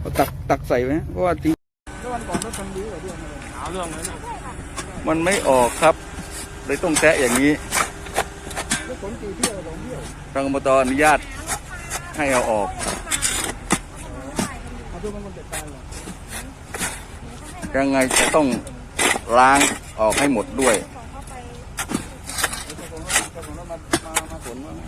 เอาตักตักใส่ไหมเพราะว่าทิ้งวันก่อนรถคันนี้เหรอพี่เอาเรื่องเลยนะมันไม่ออกครับ เลยต้องแซะอย่างนี้รถขนกี่เที่ยวสองเที่ยวทางอบตอนุญาตให้เอาออกเอาตัวมันคนจัดการเหรอยังไงจะต้องล้างออกให้หมดด้วยเจ้าของรถเจ้าของรถมามามา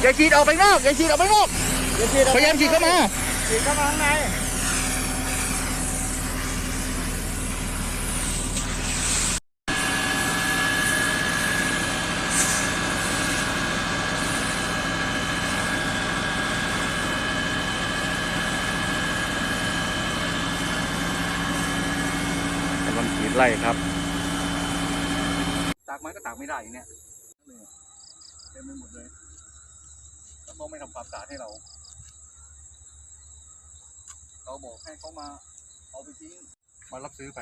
ขนว่าไงก็ให้มาดูเลยอย่าฉีดออกไปนอกอย่าฉีดออกไปนอกพยายามฉีดเข้ามาฉีดเข้ามาข้างในกำลังฉีดไล่ครับตากไม้ก็ตากไม่ได้อย่างเนี้ยเต็มไปหมดเลยแล้ว เขาไม่ทำความสะอาดให้เรา เราบอกให้เขามาเอาไปทิ้งมารับซื้อไป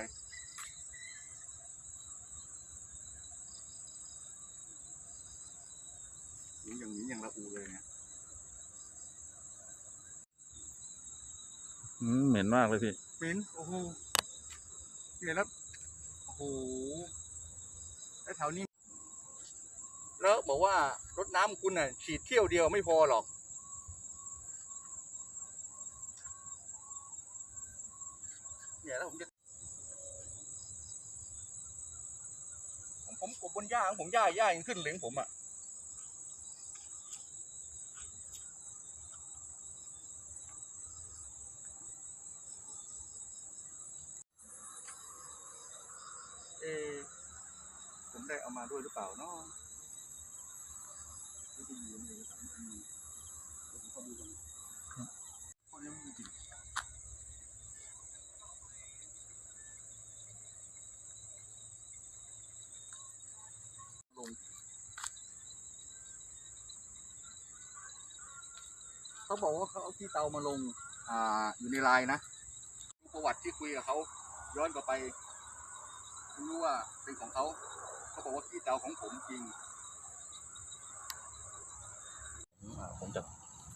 หนีอย่างนี้อย่างละอูเลยเนี่ยเหม็นมากเลยพี่เหม็นโอ้โหเห็นแล้วโอ้โหแล้วแถวนี้ แล้วบอกว่ารถน้ำคุณน่ะ ฉีดเที่ยวเดียวไม่พอหรอก เนี่ยแล้วผมจะผมผมกบบนหญ้าของผมหญ้าหญ้ายังขึ้นเหลืองผมอะเอผมได้เอามาด้วยหรือเปล่าเนาะ เขาบอกว่าเขาเอาที่เตามาลง อ่า อยู่ในไลน์นะประวัติที่คุยกับเขาย้อนกลับไปผมรู้ว่าเป็นของเขา เขาบอกว่าขี้เตาของผมจริง ผมจะ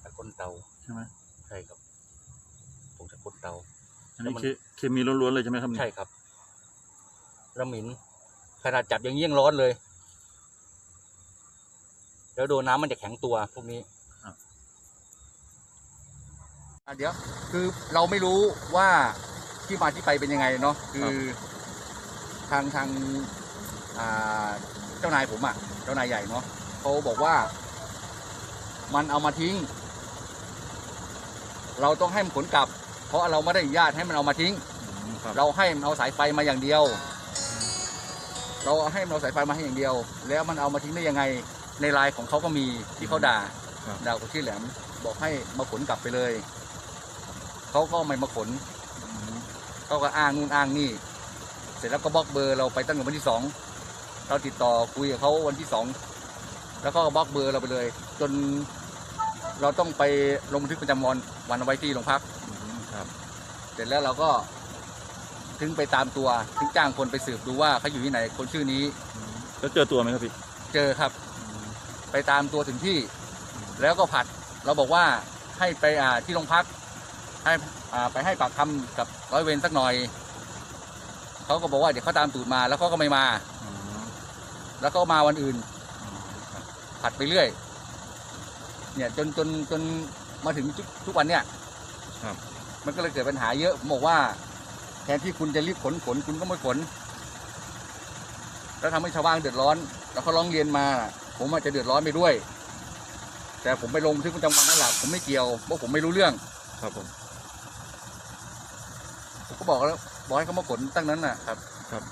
ตะก้ นเตาใช่ไหมใช่ครับผมจะก้นเตา อันนี้แล้วมันเคเคมีล้วนๆเลยใช่ไหมครับใช่ครับแล้วหมินขนาดจับอย่างนี้ยังร้อนเลย แล้วโดนน้ำมันจะแข็งตัวพวกนี้อะเดี๋ยว คือเราไม่รู้ว่าที่มาที่ไปเป็นยังไงเนาะคือทางทางอ่าเจ้านายผมอะ่ะ เจ้านายใหญ่เนาะเขาบอกว่า มันเอามาทิ้ง เราต้องให้มันขนกลับ เพราะเราไม่ได้อนุญาตให้มันเอามาทิ้งอืมครับเราให้มันเอาสายไฟมาอย่างเดียว เราให้มันเอาสายไฟมาให้อย่างเดียว แล้วมันเอามาทิ้งได้ยังไง ในไลน์ของเขาก็มีที่เขาด่าด่าคนชื่อแหลม บอกให้มาขนกลับไปเลย เขาก็ไม่มาขน เขาก็อ้างนู่นอ้างนี่ เสร็จแล้วก็บล็อกเบอร์เราไปตั้งแต่วันที่สอง เราติดต่อคุยกับเขาวันที่สอง แล้วก็บล็อกเบอร์เราไปเลย จน เราต้องไปลงบันทึกประจำวันวันเอาไว้ที่โรงพักอืมครับ เสร็จแล้วเราก็ถึงไปตามตัวถึงจ้างคนไปสืบดูว่าเขาอยู่ที่ไหนคนชื่อนี้ แล้วเจอตัวไหมครับพี่เจอครับ ไปตามตัวถึงที่ แล้วก็ผัดเราบอกว่าให้ไปอ่าที่โรงพัก ให้อ่าไปให้ปากคำกับร้อยเวรสักหน่อยเขาก็บอกว่าเดี๋ยวเขาตามตูดมาแล้วเขาก็ไม่มาอืมแล้วก็มาวันอื่น ผัดไปเรื่อย เนี่ยจนจนจนมาถึงทุกทุกวันเนี่ยครับ มันก็เลยเกิดปัญหาเยอะผมบอกว่า แทนที่คุณจะรีบขนขนคุณก็ไม่ขนแล้วทำให้ชาวบ้านเดือดร้อน แล้วเขาร้องเรียนมา ผมอาจจะเดือดร้อนไปด้วย แต่ผมไปลงบันทึกประจำวันนั่นแหละผมไม่เกี่ยวเพราะผมไม่รู้เรื่อง ครับผมผมก็บอกแล้วบอกให้เขามาขนตั้งนั้นน่ะครับ ครับ